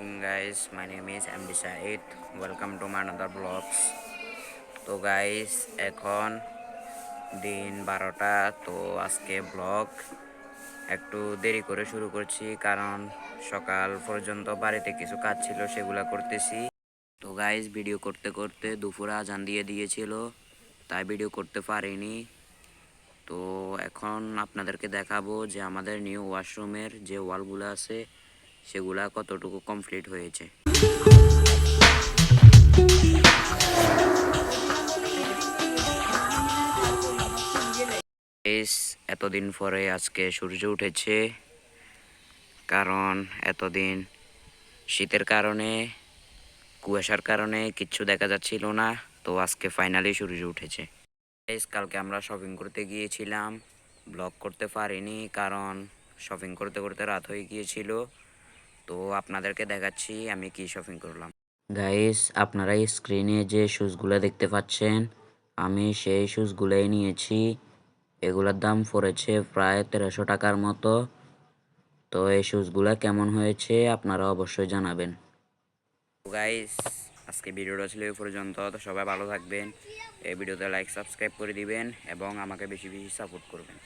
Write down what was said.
guys. My name is MD Said. Welcome to my another vlogs. তো guys এখন দিন বারোটা, তো আজকে ব্লগ একটু দেরি করে শুরু করছি, কারণ সকাল পর্যন্ত বাড়িতে কিছু কাজ ছিল, সেগুলা করতেছি। তো গাইস ভিডিও করতে করতে দুপুরে আজান দিয়ে দিয়েছিল, তাই ভিডিও করতে পারিনি। তো, এখন আপনাদেরকে দেখাবো যে আমাদের নিউ ওয়াশরুমের যে ওয়ালগুলো আছে সেগুলা কতটুকু কমপ্লিট হয়েছে। এতদিন পরে আজকে সূর্য উঠেছে, কারণ এতদিন শীতের কারণে, কুয়াশার কারণে কিচ্ছু দেখা যাচ্ছিল না, তো আজকে ফাইনালি সূর্য উঠেছে। কালকে আমরা শপিং করতে গিয়েছিলাম ব্লগ করতে পারিনি, কারণ শপিং করতে করতে রাত হয়ে গিয়েছিল। তো আপনাদেরকে দেখাচ্ছি আমি কি শপিং করলাম। গাইস আপনারা স্ক্রিনে যে শুজগুলো দেখতে পাচ্ছেন আমি সেই শুজগুলোই নিয়েছি। এগুলোর দাম পড়েছে প্রায় তেরোশো টাকার মতো। তো এই শুজগুলো কেমন হয়েছে আপনারা অবশ্যই জানাবেন। গাইস আজকে ভিডিওটা ছিল এই পর্যন্ত। তো সবাই ভালো থাকবেন। এই ভিডিওতে লাইক সাবস্ক্রাইব করে দিবেন এবং আমাকে বেশি বেশি সাপোর্ট করবেন।